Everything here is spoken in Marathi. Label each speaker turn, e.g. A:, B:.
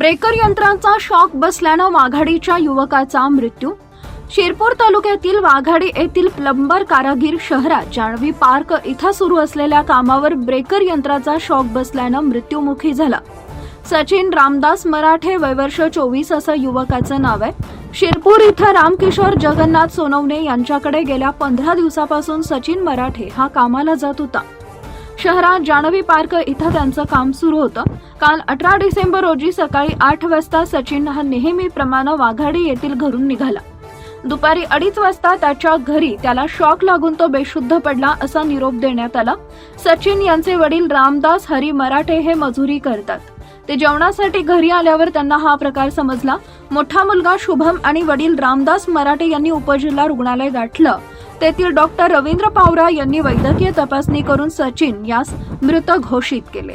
A: ब्रेकर यंत्राचा शॉक बसल्यानं वाघाडीच्या युवकाचा मृत्यू. शिरपूर तालुक्यातील वाघाडी येथील प्लंबर कारागीर शहरात जाणवी पार्क इथं सुरू असलेल्या कामावर ब्रेकर यंत्राचा शॉक बसल्यानं मृत्यूमुखी झाला. सचिन रामदास मराठे वयवर्ष चोवीस असं युवकाचं नाव आहे. शिरपूर इथं रामकिशोर जगन्नाथ सोनवणे यांच्याकडे गेल्या पंधरा दिवसापासून सचिन मराठे हा कामाला जात होता. शहरात जानवी पार्क इथं त्यांचं काम सुरू होतं. काल अठरा डिसेंबर रोजी सकाळी आठ वाजता सचिन हा नेहमीप्रमाणे वाघाडी येथील घरून निघाला. दुपारी अडीच वाजता त्याच्या घरी त्याला शॉक लागून तो बेशुद्ध पडला असा निरोप देण्यात आला. सचिन यांचे वडील रामदास हरी मराठे हे मजुरी करतात. ते जेवणासाठी घरी आल्यावर त्यांना हा प्रकार समजला. मोठा मुलगा शुभम आणि वडील रामदास मराठे यांनी उपजिल्हा रुग्णालय गाठलं. तेथील डॉक्टर रवींद्र पावरा यांनी वैद्यकीय तपासणी करून सचिन यास मृत घोषित केले.